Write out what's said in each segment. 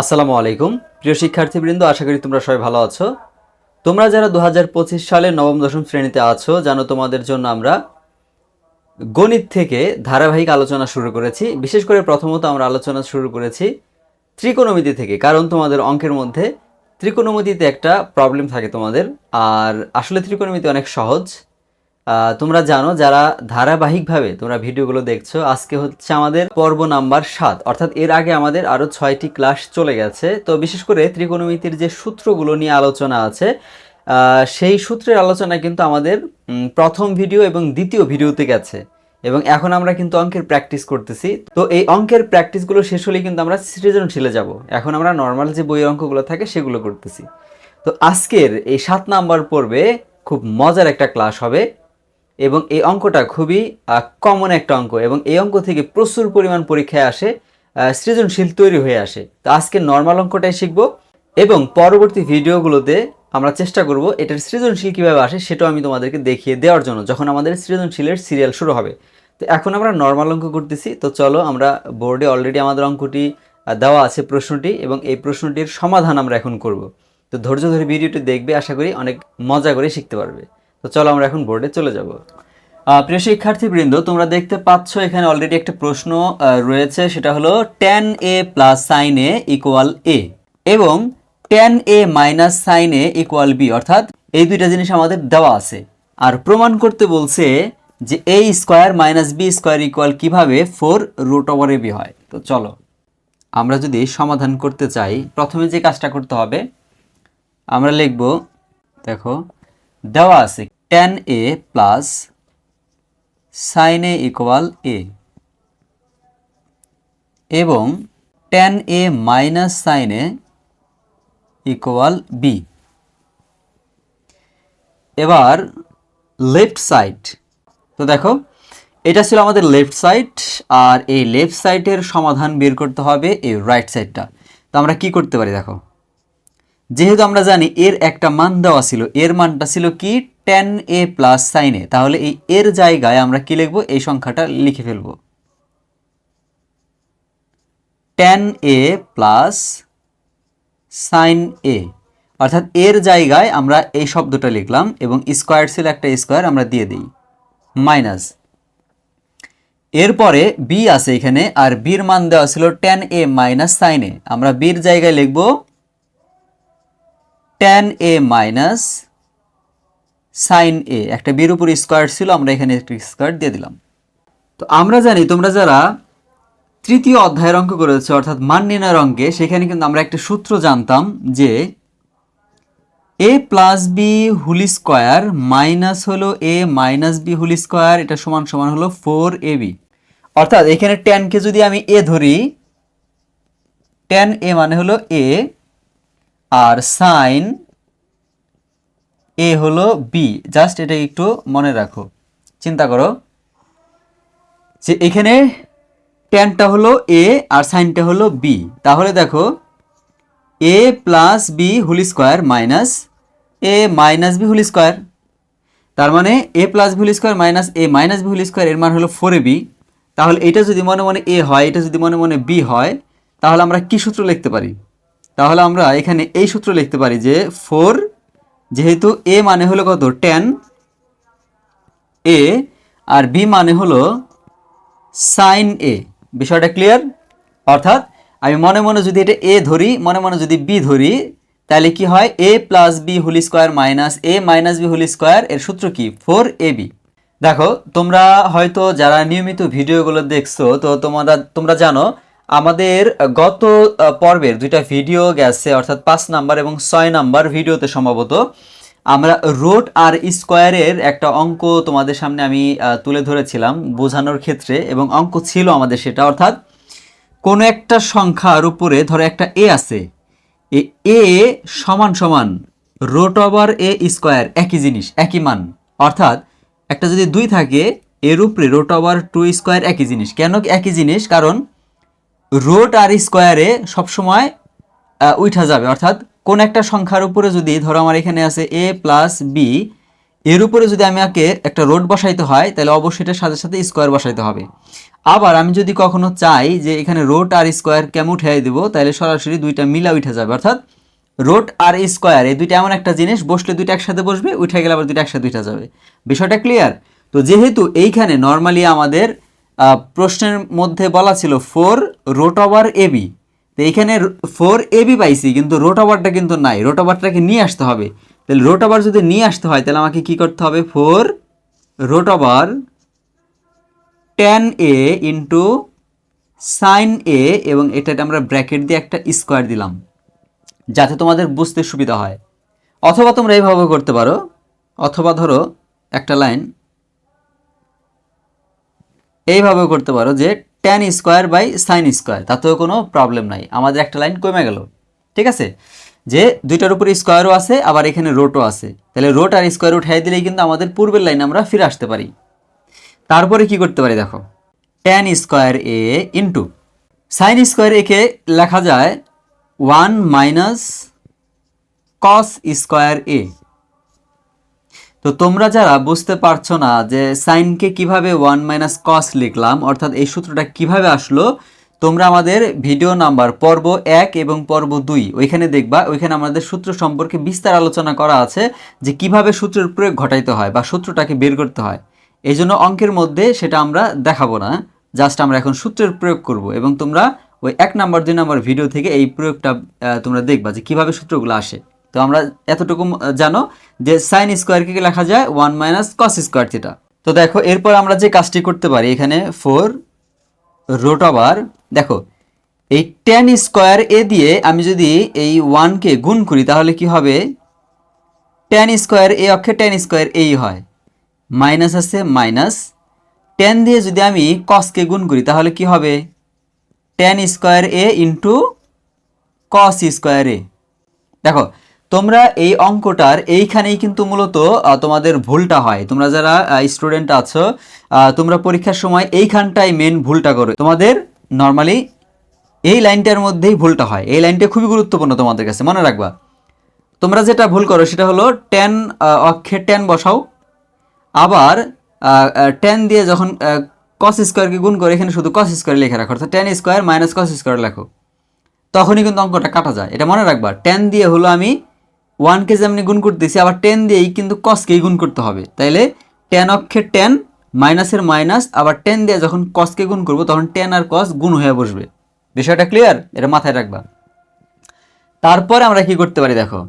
আসসালামু আলাইকুম। প্রিয় শিক্ষার্থীবৃন্দ, আশা করি তোমরা সবাই ভালো আছো। তোমরা যারা দু পঁচিশ সালে নবম, দশম শ্রেণীতে আছো, জানো তোমাদের জন্য আমরা গণিত থেকে ধারাবাহিক আলোচনা শুরু করেছি। বিশেষ করে প্রথমত আমরা আলোচনা শুরু করেছি ত্রিকোণমিতি থেকে, কারণ তোমাদের অঙ্কের মধ্যে ত্রিকোণমিতিতে একটা প্রবলেম থাকে তোমাদের। আর আসলে ত্রিকোণমিতি অনেক সহজ। তোমরা জানো যারা ধারাবাহিকভাবে তোমরা ভিডিওগুলো দেখছ, আজকে হচ্ছে আমাদের পর্ব নাম্বার সাত। অর্থাৎ এর আগে আমাদের আরও ছয়টি ক্লাস চলে গেছে। তো বিশেষ করে ত্রিকোণমিতির যে সূত্রগুলো নিয়ে আলোচনা আছে সেই সূত্রের আলোচনা কিন্তু আমাদের প্রথম ভিডিও এবং দ্বিতীয় ভিডিওতে গেছে। এবং এখন আমরা কিন্তু অঙ্কের প্র্যাকটিস করতেছি। তো এই অঙ্কের প্র্যাকটিসগুলো শেষ হলেই কিন্তু আমরা সৃজনশীলে যাব। এখন আমরা নর্মাল যে বইয়ের অঙ্কগুলো থাকে, সেগুলো করতেছি। তো আজকের এই সাত নাম্বার পর্বে খুব মজার একটা ক্লাস হবে। এবং এই অঙ্কটা খুবই কমন একটা অঙ্ক এবং এই অঙ্ক থেকে প্রচুর পরিমাণ পরীক্ষায় আসে সৃজনশীল তৈরি হয়ে আসে। তো আজকে নর্মাল অঙ্কটাই শিখব এবং পরবর্তী ভিডিওগুলোতে আমরা চেষ্টা করব এটার সৃজনশীল কীভাবে আসে সেটাও আমি তোমাদেরকে দেখিয়ে দেওয়ার জন্য যখন আমাদের সৃজনশীলের সিরিয়াল শুরু হবে। তো এখন আমরা নর্মাল অঙ্ক করতেছি। তো চলো আমরা বোর্ডে অলরেডি আমাদের অঙ্কটি দেওয়া আছে প্রশ্নটি এবং এই প্রশ্নটির সমাধান আমরা এখন করব। তো ধৈর্য ধরে ভিডিওটি দেখবে, আশা করি অনেক মজা করে শিখতে পারবে। তো চলো আমরা এখন বোর্ডে চলে যাব। প্রিয় শিক্ষার্থীবৃন্দ, তোমরা দেখতে পাচ্ছ এখানে অলরেডি একটা প্রশ্ন রয়েছে, সেটা হলো tan A plus sin A equal A এবং tan A minus sin A equal B অর্থাৎ এই দুইটা জিনিস আমাদের দেওয়া আছে। আর প্রমাণ করতে বলছে যে A square minus B square equal কীভাবে ফোর রুট ওভার বি হয়। তো চলো, আমরা যদি সমাধান করতে চাই, প্রথমে যে কাজটা করতে হবে, আমরা লিখব, দেখো, দেওয়া আছে tan A plus sin A equal A. এবং tan A minus sin A equal B. এবার লেফট সাইড। তো দেখো, এটা ছিল আমাদের লেফট সাইড, আর এই লেফট সাইডের সমাধান বের করতে হবে এই রাইট সাইডটা। তো আমরা কি করতে পারি দেখো? যেহেতু আমরা জানি এর একটা মান দেওয়া ছিল, এর মানটা ছিল কি? টেন এ প্লাস সাইনে তাহলে এই এর জায়গায় আমরা কি লিখব? এই সংখ্যাটা লিখে ফেলব। Tan A plus sin A অর্থাৎ এর জায়গায় আমরা এই শব্দটা লিখলাম এবং স্কোয়ার ছিল একটা স্কোয়ার আমরা দিয়ে দিই। মাইনাস এরপরে বি আছে এখানে, আর বির মান দেওয়া ছিল টেন এ মাইনাস সাইনে আমরা বির জায়গায় লিখব tan A minus sin A একটা বির উপর স্কোয়ার ছিল, আমরা এখানে একটা স্কোয়ার দিয়ে দিলাম। তো আমরা জানি তোমরা যারা তৃতীয় অধ্যায়ের অঙ্ক করেছে, অর্থাৎ মান নির্ণয়ের অঙ্কে, সেখানে কিন্তু আমরা একটা সূত্র জানতাম যে A plus B whole square minus হলো A minus B whole square এটা সমান সমান হলো ফোর এ বি অর্থাৎ এখানে টেনকে যদি আমি এ ধরি টেন এ মানে হলো এ আর সাইন এ হলো বি। জাস্ট এটা একটু মনে রাখো। চিন্তা করো যে এখানে টেনটা হলো এ আর সাইনটা হলো বি। তাহলে দেখো, A plus B whole square minus A minus B whole square. তার মানে A plus B whole square minus A minus B whole square এর মান হলো ফোর এ বি। তাহলে এটা যদি মনে মনে এ হয়, এটা যদি মনে মনে বি হয়, তাহলে আমরা কি সূত্র লিখতে পারি? তাহলে আমরা এখানে এই সূত্র লিখতে পারি যে ফোর যেহেতু এ মানে হলো কত? টেন। এ আর বি মানে হলো সাইন এ। বিষয়টা ক্লিয়ার? অর্থাৎ আমি মনে মনে যদি এটা এ ধরি, মনে মনে যদি বি ধরি, তাহলে কি হয়? A plus B whole square minus A minus B whole square এর সূত্র কি? Four A B. দেখো, তোমরা হয়তো যারা নিয়মিত ভিডিওগুলো দেখছ, তো তোমরা তোমরা জানো আমাদের গত পর্বের দুইটা ভিডিও গেছে, অর্থাৎ পাঁচ নাম্বার এবং ছয় নাম্বার ভিডিওতে সম্ভবত। আমরা রোড আর স্কোয়ারের একটা অঙ্ক তোমাদের সামনে আমি তুলে ধরেছিলাম বোঝানোর ক্ষেত্রে এবং অঙ্ক ছিল আমাদের সেটা। অর্থাৎ কোনো একটা সংখ্যার উপরে ধরো একটা এ আছে, এ এ সমান সমান রোট ওভার এ স্কোয়ার একই জিনিস, একই মান। অর্থাৎ একটা যদি দুই থাকে, এর উপরে রোট ওভার টু স্কোয়ার একই জিনিস। কেন একই জিনিস? কারণ রোট আর স্কোয়ারে সবসময় উঠা যাবে। অর্থাৎ কোন একটা সংখ্যার উপরে যদি, ধরো আমার এখানে আছে এ প্লাস বি এর উপরে যদি আমাকে একটা রোড বসাইতে হয়, তাহলে অবশ্যই এটার সাথে সাথে স্কোয়ার বসাইতে হবে। আবার আমি যদি কখনো চাই যে এখানে রোট আর স্কোয়ার কেমন উঠাই দেবো, তাহলে সরাসরি দুইটা মিলা উঠে যাবে। অর্থাৎ রোট আর স্কোয়ার, এই দুইটা এমন একটা জিনিস, বসলে দুইটা একসাথে বসবে উঠে গেলে আবার দুইটা একসাথে উঠে যাবে। বিষয়টা ক্লিয়ার তো যেহেতু এইখানে নর্মালি আমাদের প্রশ্নের মধ্যে বলা ছিল ফোর রোট ওভার এবি তো এইখানে ফোর এবি পাইছি, কিন্তু রোট ওভারটা কিন্তু নাই। রোট ওভারটাকে নিয়ে আসতে হবে। তাহলে রোট ওভার যদি নিয়ে আসতে হয়, তাহলে আমাকে কি করতে হবে? Four root over tan A into sin A এবং এটাতে আমরা ব্র্যাকেট দিয়ে একটা স্কোয়ার দিলাম, যাতে তোমাদের বুঝতে সুবিধা হয়। অথবা তোমরা এইভাবে করতে পারো। অথবা ধরো একটা লাইন এইভাবে করতে পারো যে tan square by sin square তাতেও কোনো প্রবলেম নাই। আমাদের একটা লাইন কমে গেল, ঠিক আছে? যে দুইটার উপরে স্কোয়ারও আছে, আবার এখানে রোটও আছে। তাহলে রোট আর স্কোয়ার উঠাই দিলেই কিন্তু আমাদের পূর্বের লাইন আমরা ফিরে আসতে পারি। তারপরে কি করতে পারি দেখো? Tan square A into sin square একে লেখা যায় one minus cos square A তো তোমরা যারা বুঝতে পারছ না যে সাইনকে কীভাবে ওয়ান মাইনাস কস লিখলাম, অর্থাৎ এই সূত্রটা কীভাবে আসলো, তোমরা আমাদের ভিডিও নাম্বার পর্ব এক এবং পর্ব দুই, ওইখানে দেখবা, ওইখানে আমাদের সূত্র সম্পর্কে বিস্তার আলোচনা করা আছে যে কীভাবে সূত্রের প্রয়োগ ঘটাইতে হয় বা সূত্রটাকে বের করতে হয়। এই জন্য অঙ্কের মধ্যে সেটা আমরা দেখাবো না জাস্ট আমরা এখন সূত্রের প্রয়োগ করব এবং তোমরা ওই এক নাম্বার দুই নাম্বার ভিডিও থেকে এই প্রয়োগটা তোমরা দেখবা যে কীভাবে সূত্রগুলো আসে। তো আমরা এতটুকু জানো যে সাইন স্কোয়ারকে লেখা যায়? One minus cos square theta তো দেখো, এরপর আমরা যে কাজটি করতে পারি এখানে ফোর রোট ওভার দেখো, এই টেন স্কোয়ার এ দিয়ে আমি যদি এই ওয়ানকে গুণ করি তাহলে কি হবে? টেন স্কোয়ার এ অক্ষে টেন স্কোয়ার এই হয়। মাইনাস আছে মাইনাস টেন দিয়ে যদি আমি কসকে গুণ করি তাহলে কি হবে? Tan square A into cos square A. দেখো তোমরা এই অঙ্কটার এইখানেই কিন্তু মূলত তোমাদের ভুলটা হয়। তোমরা যারা স্টুডেন্ট আছো তোমরা পরীক্ষার সময় এইখানটাই মেন ভুলটা করো। তোমাদের নর্মালি এই লাইনটার মধ্যেই ভুলটা হয়। এই লাইনটা খুবই গুরুত্বপূর্ণ তোমাদের কাছে, মনে রাখবা। তোমরা যেটা ভুল করো সেটা হলো টেন অক্ষে টেন বসাও। আবার টেন দিয়ে যখন কস স্কোয়ারকে গুণ করে এখানে শুধু কস স্কোয়ার লিখে রাখো, অর্থাৎ tan square minus cos square লেখো। তখনই কিন্তু অঙ্কটা কাটা যায়। এটা মনে রাখবা টেন দিয়ে হলো আমি ওয়ানকে যেমনি গুণ করতেছি, আবার টেন দিয়েই কিন্তু কসকেই গুণ করতে হবে। তাইলে টেন অক্ষে টেন মাইনাসের মাইনাস আবার টেন দিয়ে যখন কসকে গুণ করব, তখন টেন আর কস গুণ হয়ে বসবে। বিষয়টা ক্লিয়ার এটা মাথায় রাখবা। তারপরে আমরা কি করতে পারি দেখো?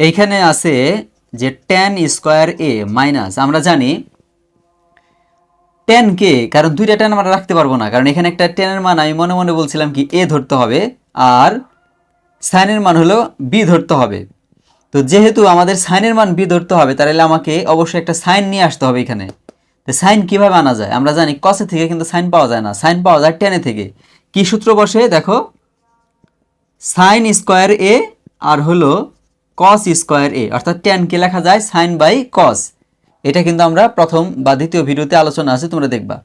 এইখানে আছে যে টেন স্কোয়ার এ মাইনাস আমরা জানি টেন কে, কারণ দুইটা টেন আমরা রাখতে পারব না, কারণ এখানে একটা টেনের মান আমি মনে মনে বলছিলাম কি এ ধরতে হবে, আর সাইনের মান হলো বি ধরতে হবে। তো যেহেতু আমাদের সাইনের মান বি ধরতে হবে, তাহলে আমাকে অবশ্যই একটা সাইন নিয়ে আসতে হবে এখানে। তো সাইন কীভাবে আনা যায়? আমরা জানি কসে থেকে কিন্তু সাইন পাওয়া যায় না। সাইন পাওয়া যায় টেনে থেকে। কি সূত্র বসে? দেখো সাইন স্কোয়ার এ আর হলো কস স্কোয়ার এ অর্থাৎ টেনকে লেখা যায় সাইন বাই কস এটা কিন্তু আমরা প্রথম বা দ্বিতীয় ভিডিওতে আলোচনা আছে, তোমরা দেখবা।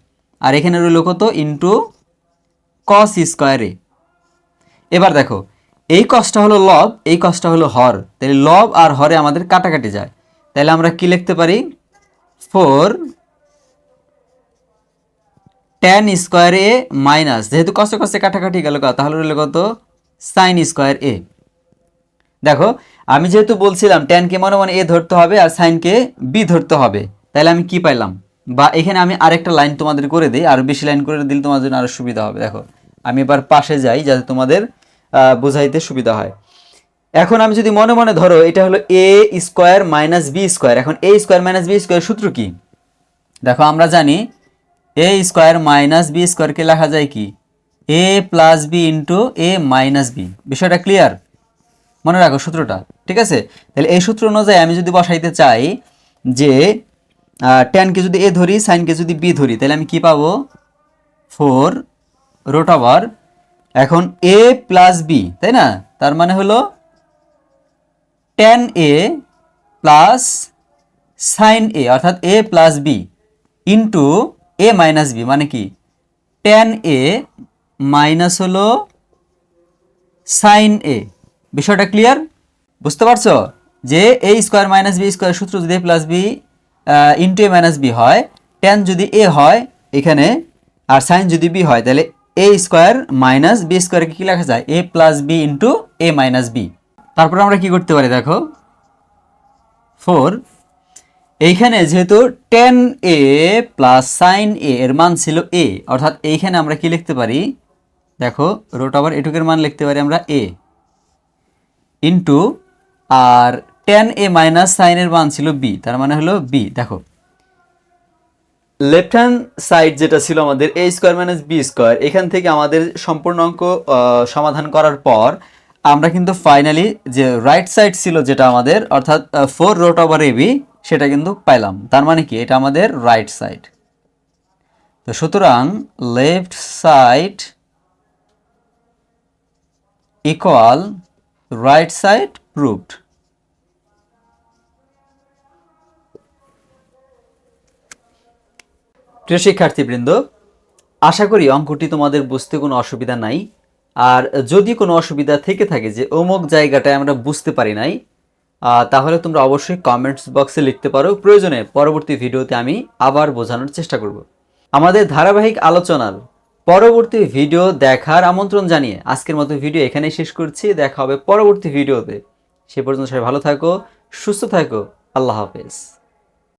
আর এখানে রইল কত? ইন্টু কস স্কোয়ার এ এবার দেখো এই কসটা হলো লব, এই কসটা হলো হর। তাহলে লব আর হরে আমাদের কাটাকাটি যায়। তাহলে আমরা কি লিখতে পারি? Four tan square A minus, যেহেতু কষ্ট কষ্টে কাটাকাটি গেল তাহলে রইল কত? Sin square A. দেখো, আমি যেহেতু বলছিলাম টেনকে মনে মনে এ ধরতে হবে আর সাইনকে বি ধরতে হবে, তাহলে আমি কি পাইলাম? বা এখানে আমি আরেকটা লাইন তোমাদের করে দিই, আর বেশি লাইন করে দিলে তোমাদের জন্য আরও সুবিধা হবে। দেখো, আমি এবার পাশে যাই যাতে তোমাদের বোঝাইতে সুবিধা হয়। এখন আমি যদি মনে মনে ধরো, এটা হলো A square minus B square এখন A square minus B square সূত্র কি? দেখো, আমরা জানি এ স্কোয়ার মাইনাস বি স্কোয়ারকে লেখা যায় কি? A plus B into A minus B বিষয়টা ক্লিয়ার মনে রাখো সূত্রটা, ঠিক আছে? তাহলে এই সূত্র অনুযায়ী আমি যদি বসাইতে চাই যে টেনকে যদি এ ধরি সাইনকে যদি বি ধরি, তাহলে আমি কি পাবো? ফোর রোট ওভার এখন এ প্লাস বি তাই না? তার মানে হলো tan A plus sin A অর্থাৎ A plus B into A minus B মানে কি? টেন এ মাইনাস হলো সাইন এ বিষয়টা ক্লিয়ার বুঝতে পারছ? যে A square minus B square সূত্র যদি A plus B into A minus B হয় টেন যদি এ হয়, এখানে আর সাইন যদি বি হয়, তাহলে এ স্কোয়ার মাইনাস বি স্কোয়ারকে কি লেখা যায়? A plus B into A minus B তারপর আমরা কি করতে পারি দেখো? ফোর এইখানে যেহেতু tan A plus sin A এর মান ছিল এ অর্থাৎ এইখানে আমরা কি লিখতে পারি? দেখো রোট ওভার এটুকের মান লিখতে পারি আমরা এ ইন্টু আর টেন এ মাইনাস সাইনের মান ছিল বি তার মানে হলো বি দেখো। লেফট হ্যান্ড সাইড যেটা ছিল আমাদের A square minus B square এখান থেকে আমাদের সম্পূর্ণ অঙ্ক সমাধান করার পর আমরা কিন্তু ফাইনালি যে রাইট সাইড ছিল যেটা আমাদের, অর্থাৎ four root over A B সেটা কিন্তু পাইলাম। তার মানে কি? এটা আমাদের রাইট সাইড তো সুতরাং left side equal right side proved প্রিয় শিক্ষার্থীবৃন্দ, আশা করি অঙ্কটি তোমাদের বুঝতে কোনো অসুবিধা নাই। আর যদি কোনো অসুবিধা থেকে থাকে যে অমুক জায়গাটায় আমরা বুঝতে পারি নাই তাহলে তোমরা অবশ্যই কমেন্টস বক্সে লিখতে পারো। প্রয়োজনে পরবর্তী ভিডিওতে আমি আবার বোঝানোর চেষ্টা করব। আমাদের ধারাবাহিক আলোচনার পরবর্তী ভিডিও দেখার আমন্ত্রণ জানিয়ে আজকের মতো ভিডিও এখানেই শেষ করছি। দেখা হবে পরবর্তী ভিডিওতে। সে পর্যন্ত সবাই ভালো থাকো, সুস্থ থাকো। আল্লাহ হাফেজ।